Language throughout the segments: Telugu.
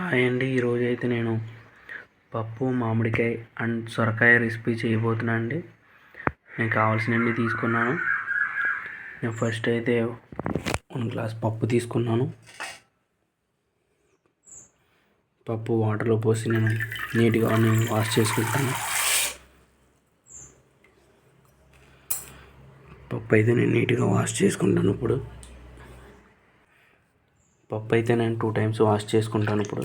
హాయ్ అండి. ఈరోజు అయితే నేను పప్పు మామిడికాయ అండ్ సొరకాయ రెసిపీ చేయబోతున్నాను అండి. నేను కావాల్సినవి తీసుకున్నాను. నేను ఫస్ట్ అయితే వన్ గ్లాస్ పప్పు తీసుకున్నాను. పప్పు వాటర్లో పోసి నేను నీట్గా నేను వాష్ చేసుకుంటాను. పప్పు అయితే నేను నీట్గా వాష్ చేసుకుంటాను ఇప్పుడు. పప్పు అయితే నేను టూ టైమ్స్ వాష్ చేసుకుంటాను ఇప్పుడు.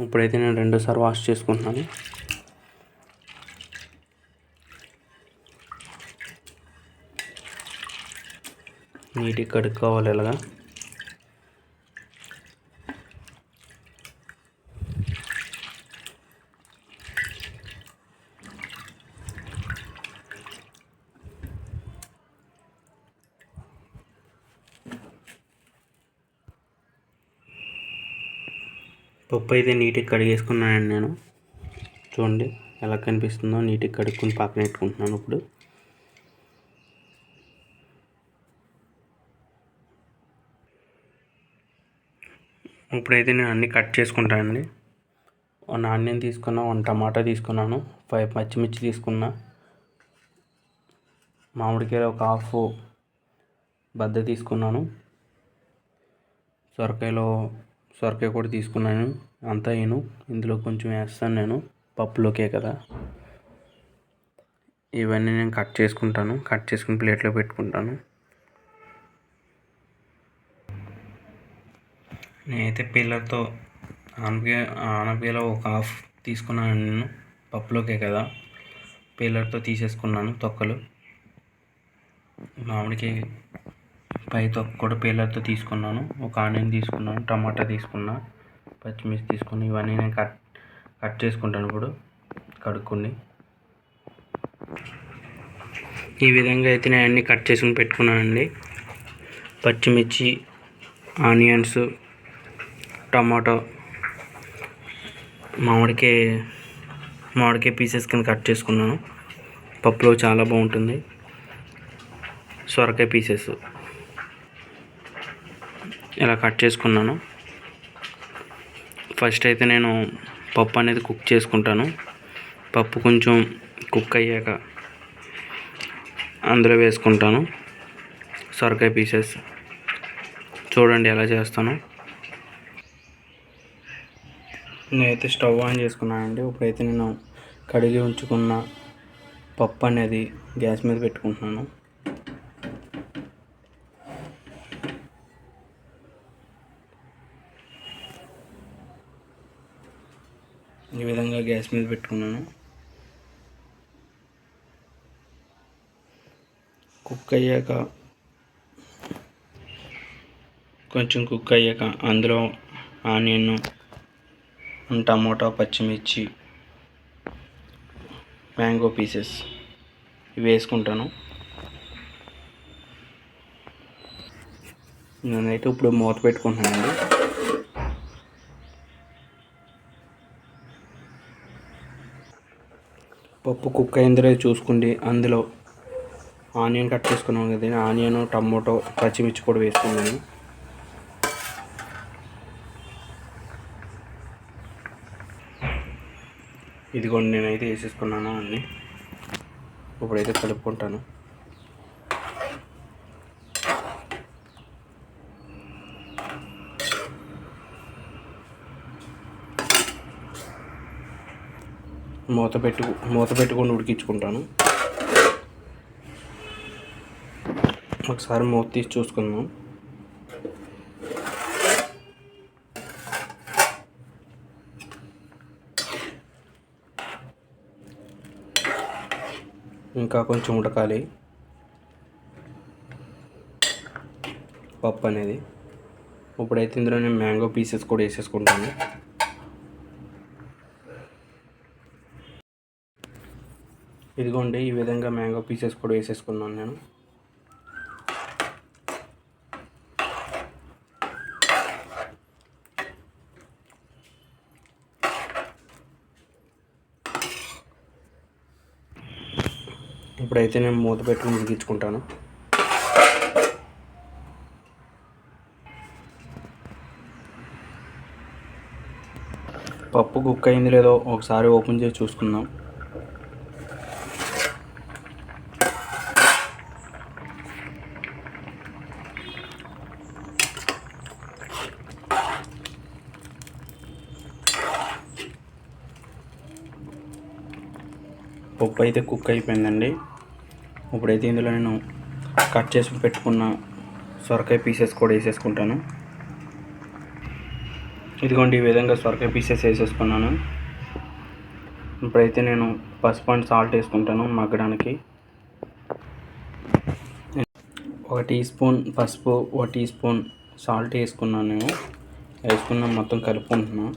ఇప్పుడైతే నేను రెండోసారి వాష్ చేసుకుంటున్నాను. నీట్గా కడుక్కోవాలి ఇలాగా. పప్పు అయితే నీట్గా కడిగేసుకున్నానండి నేను. చూడండి ఎలా కనిపిస్తుందో నీట్గా కడుక్కుని పక్కన పెట్టుకుంటున్నాను ఇప్పుడు. ఇప్పుడైతే నేను అన్నీ కట్ చేసుకుంటానండి. వన్ ఆనియన్ తీసుకున్నా వన్ టమాటా తీసుకున్నాను ఫైవ్ పచ్చిమిర్చి తీసుకున్నా మామిడికాయలు ఒక హాఫ్ బద్ద తీసుకున్నాను సొరకాయలో సొరకాయ కూడా తీసుకున్నాను. అంతా నేను ఇందులో కొంచెం వేస్తాను నేను. పప్పులోకే కదా. ఇవన్నీ నేను కట్ చేసుకుంటాను. కట్ చేసుకుని ప్లేట్లో పెట్టుకుంటాను. నేనైతే పిల్లర్తో ఆనపకాయ ఆనపకాయలో ఒక హాఫ్ తీసుకున్నాను నేను. పప్పులోకే కదా. పిల్లర్తో తీసేసుకున్నాను తొక్కలు. మామిడికాయ పై తొక్క కూడా తీసుకున్నాను. ఒక ఆనియన్ తీసుకున్నాను టమాటా తీసుకున్నా పచ్చిమిర్చి తీసుకుని ఇవన్నీ నేను కట్ కట్ చేసుకుంటాను ఇప్పుడు కడుక్కొని. ఈ విధంగా అయితే నేను అన్నీ కట్ చేసుకుని పెట్టుకున్నానండి. పచ్చిమిర్చి ఆనియన్స్ టమాటో మామిడికాయ మామిడికాయ పీసెస్ కింద కట్ చేసుకున్నాను. పప్పులో చాలా బాగుంటుంది. సొరకాయ పీసెస్. ఇలా కట్ చేసుకున్నాను. ఫస్ట్ అయితే నేను పప్పు అనేది కుక్ చేసుకుంటాను. పప్పు కొంచెం కుక్ అయ్యాక అందులో వేసుకుంటాను. సొరకాయ పీసెస్. చూడండి ఎలా చేస్తాను. నేనైతే స్టవ్ ఆన్ చేసుకున్నానండి ఇప్పుడైతే నేను కడిగి ఉంచుకున్న పప్పు అనేది గ్యాస్ మీద పెట్టుకుంటున్నాను. ఈ విధంగా గ్యాస్ మీద పెట్టుకున్నాను. కుక్ అయ్యాక కొంచెం కుక్ అయ్యాక అందులో ఆనియన్ టమోటా పచ్చిమిర్చి మ్యాంగో పీసెస్ ఇవి వేసుకుంటాను. నేనైతే ఇప్పుడు మూత పెట్టుకుంటున్నానండి. పప్పు కుక్ అయిందో చూసుకోండి అందులో ఆనియన్ కట్ చేసుకున్నాం కదా ఆనియన్ టమాటో పచ్చిమిర్చి కూడా వేసుకున్నాను. ఇదిగోండి నేనైతే వేసేసుకున్నాను అన్నీ. ఇప్పుడైతే కలుపుకుంటాను. మూత పెట్టు మూత పెట్టుకొని ఉడికించుకుంటాను. ఒకసారి మూత తీసి చూసుకుందాం. ఇంకా కొంచెం ఉడకాలి. పప్పు అనేది. ఇప్పుడైతే ఇందులో నేను మ్యాంగో పీసెస్ కూడా వేసేసుకుంటాను. ఇదిగోండి ఈ విధంగా మ్యాంగో పీసెస్ కూడా వేసేసుకున్నాను నేను. ఇప్పుడైతే నేను మూత పెట్టుకుని ఉడికించుకుంటాను. పప్పు కుక్ అయింది లేదో ఒకసారి ఓపెన్ చేసి చూసుకుందాం. పప్పు అయితే కుక్ అయిపోయిందండి. ఇప్పుడైతే ఇందులో నేను కట్ చేసి పెట్టుకున్న సొరకాయ పీసెస్ కూడా వేసేసుకుంటాను. ఇదిగోండి ఈ విధంగా సొరకాయ పీసెస్ వేసేసుకున్నాను. ఇప్పుడైతే నేను పసుపు అండ్ సాల్ట్ వేసుకుంటాను మగ్గడానికి. ఒక టీ స్పూన్ పసుపు ఒక టీ స్పూన్ సాల్ట్ వేసుకున్నాను నేను. వేసుకున్న మొత్తం కలుపుకుంటున్నాను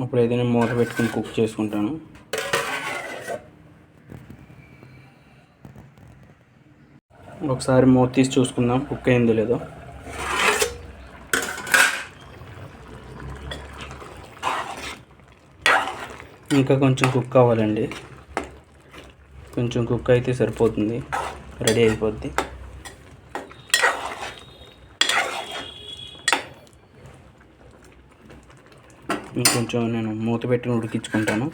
ఇప్పుడు ఏదైనా మూత పెట్టుకుని కుక్ చేసుకుంటాను. ఒకసారి మూత తీసి చూసుకుందాం కుక్ అయిందో లేదో. ఇంకా కొంచెం కుక్ అవ్వాలండి కొంచెం కుక్ అయితే సరిపోతుంది రెడీ అయిపోద్ది. ఇంకొంచెం నేను మూత పెట్టి ఉడికించుకుంటాను.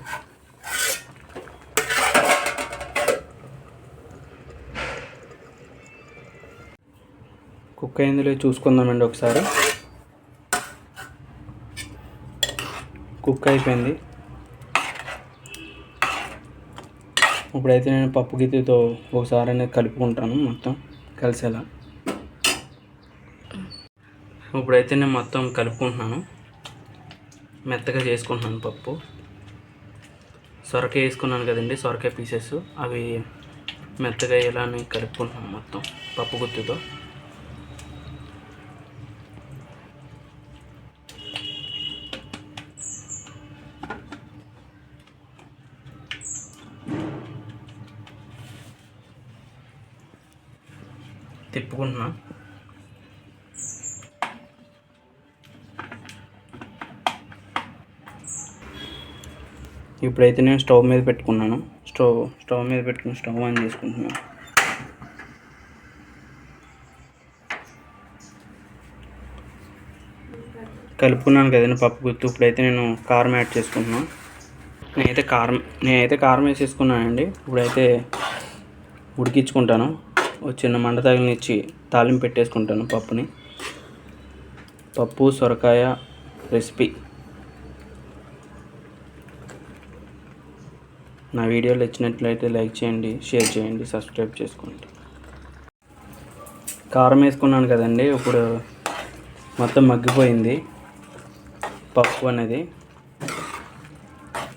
కుక్ అయిందిలే చూసుకుందామండి ఒకసారి. కుక్ అయిపోయింది. ఇప్పుడైతే నేను పప్పు గిద్దెతో ఒకసారి అనేది కలుపుకుంటాను మొత్తం కలిసేలా. ఇప్పుడైతే నేను మొత్తం కలుపుకుంటున్నాను. మెత్తగా చేసుకుంటున్నాను పప్పు. సొరకాయ వేసుకున్నాను కదండి సొరకాయ పీసెస్. అవి మెత్తగా ఇలానే అని కలుపుకుంటున్నాను మొత్తం పప్పు గుత్తితో. తిప్పుకుంటున్నాను ఇప్పుడైతే నేను స్టవ్ మీద పెట్టుకున్నాను. స్టవ్ స్టవ్ మీద పెట్టుకుని స్టవ్ ఆన్ చేసుకుంటున్నాను కలుపుకున్నాను కదండి పప్పు గుర్తు ఇప్పుడైతే నేను కారం యాడ్ చేసుకుంటున్నాను నేనైతే కారం నేనైతే కారం వేసేసుకున్నానండి. ఇప్పుడైతే ఉడికించుకుంటాను. ఒక చిన్న మంట తగిలినిచ్చి తాలింపు పెట్టేసుకుంటాను పప్పుని. పప్పు సొరకాయ రెసిపీ. నా వీడియోలు నచ్చినట్లయితే లైక్ చేయండి షేర్ చేయండి సబ్స్క్రైబ్ చేసుకోండి. కారం వేసుకున్నాను కదండి ఇప్పుడు మొత్తం మగ్గిపోయింది. పప్పు అనేది.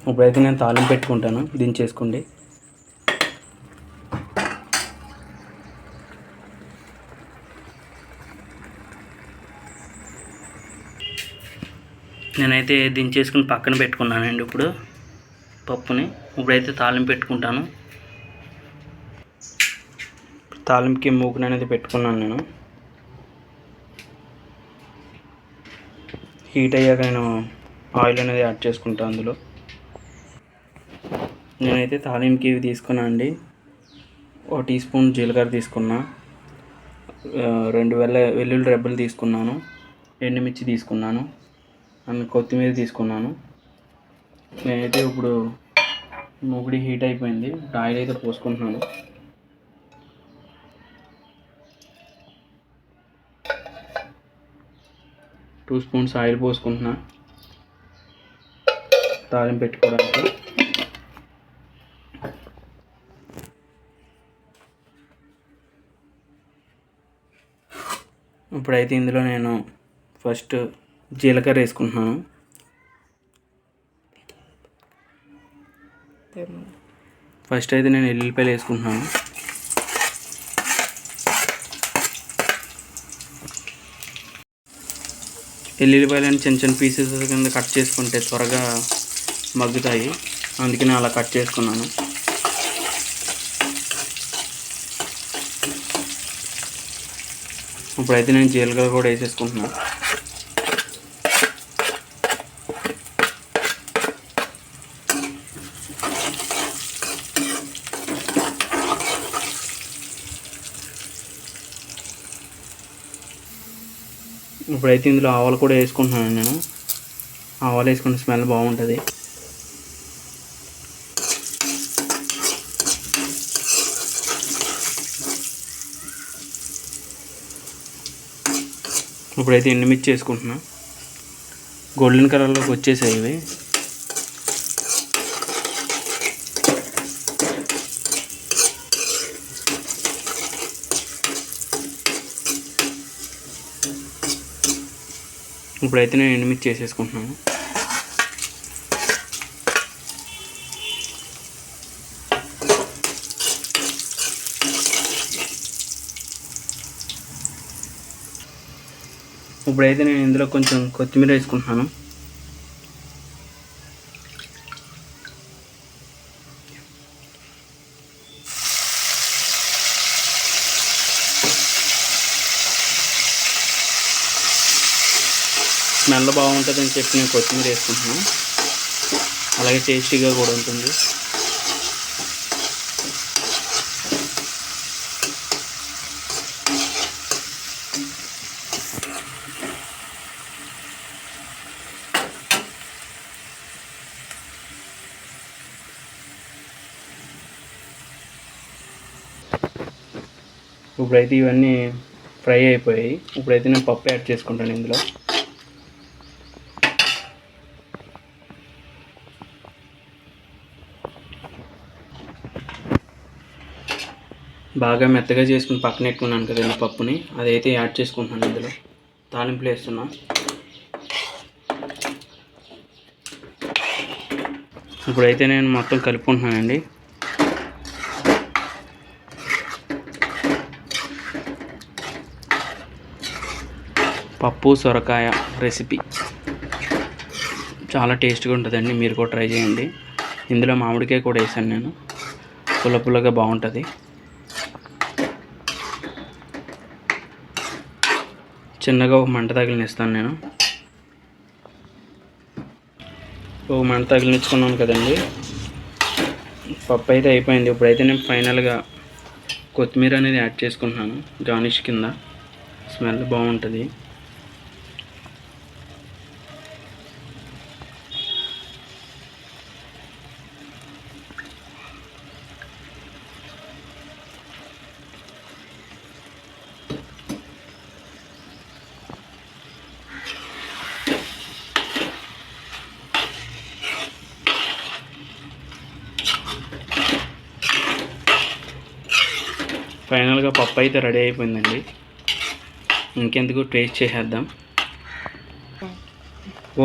ఇప్పుడైతే నేను తాళం పెట్టుకుంటాను దించేసుకోండి. నేనైతే దించేసుకుని పక్కన పెట్టుకున్నానండి ఇప్పుడు పప్పుని. ఇప్పుడైతే తాలింపు పెట్టుకుంటాను. తాలింపుకి మూకుని అనేది పెట్టుకున్నాను నేను. హీట్ అయ్యాక నేను ఆయిల్ అనేది యాడ్ చేసుకుంటాను అందులో. నేనైతే తాలింపుకి ఇవి తీసుకున్నా అండి. ఒక టీ స్పూన్ జీలకర్ర తీసుకున్నా. రెండు వెల్ల వెల్లుల్లి రెబ్బలు తీసుకున్నాను. ఎండుమిర్చి తీసుకున్నాను. అండ్ కొత్తిమీర తీసుకున్నాను. నేనైతే ఇప్పుడు మూగుడి హీట్ అయిపోయింది. ఇప్పుడు ఆయిల్ అయితే పోసుకుంటున్నాను. టూ స్పూన్స్ ఆయిల్ పోసుకుంటున్నా. తాలింపు పెట్టుకోవడానికి. ఇప్పుడైతే ఇందులో నేను ఫస్ట్ జీలకర్ర వేసుకుంటున్నాను. ఫస్ట్ అయితే నేను ఎల్లుల్లిపాయలు వేసుకుంటున్నాను. ఎల్లిపాయలని చిన్న చిన్న పీసెస్ కింద కట్ చేసుకుంటే త్వరగా మగ్గుతాయి. అందుకే నేను అలా కట్ చేసుకున్నాను. ఇప్పుడైతే నేను జీలకర్ర కూడా వేసేసుకుంటున్నాను. ఇప్పుడైతే ఇందులో ఆవాలు కూడా వేసుకుంటున్నాను నేను. ఆవాలు వేసుకుంటే స్మెల్ బాగుంటుంది. ఇప్పుడైతే ఎండుమిర్చి వేసుకుంటున్నా. గోల్డెన్ కలర్లోకి వచ్చేసాయి ఇవి. ఇప్పుడైతే నేను ఎండుమిర్చి చేసేసుకుంటున్నాను. ఇప్పుడైతే నేను ఇందులో కొంచెం కొత్తిమీర వేసుకుంటున్నాను. స్మెల్ బాగుంటుందని చెప్పి నేను కొత్తిమీర వేసుకుంటున్నాను. అలాగే టేస్టీగా కూడా ఉంటుంది. ఇప్పుడైతే ఇవన్నీ ఫ్రై అయిపోయాయి. ఇప్పుడైతే నేను పప్పు యాడ్ చేసుకుంటాను ఇందులో. బాగా మెత్తగా చేసుకుని పక్కన పెట్టుకున్నాను కదండి పప్పుని అదైతే యాడ్ చేసుకుంటున్నాను ఇందులో. తాలింపులు వేస్తున్నా. ఇప్పుడైతే నేను మొత్తం కలుపుకుంటున్నానండి. పప్పు సొరకాయ రెసిపీ. చాలా టేస్ట్గా ఉంటుందండి మీరు కూడా ట్రై చేయండి. ఇందులో మామిడికాయ కూడా వేసాను నేను. పుల్ల పుల్లగా బాగుంటుంది. చిన్నగా ఒక మంట తగిలినిస్తాను నేను. ఒక మంట తగిలించుకున్నాను కదండి. పప్పు అయితే అయిపోయింది. ఇప్పుడైతే నేను ఫైనల్గా కొత్తిమీర అనేది యాడ్ చేసుకుంటున్నాను. గార్నిష్ కింద. స్మెల్ బాగుంటుంది. ఫైనల్గా పప్పు అయితే రెడీ అయిపోయిందండి. ఇంకెందుకు టేస్ట్ చేసేద్దాం.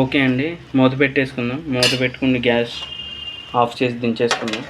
ఓకే అండి మూత పెట్టేసుకుందాం. మూత పెట్టుకుని గ్యాస్ ఆఫ్ చేసి దించేసుకుందాం.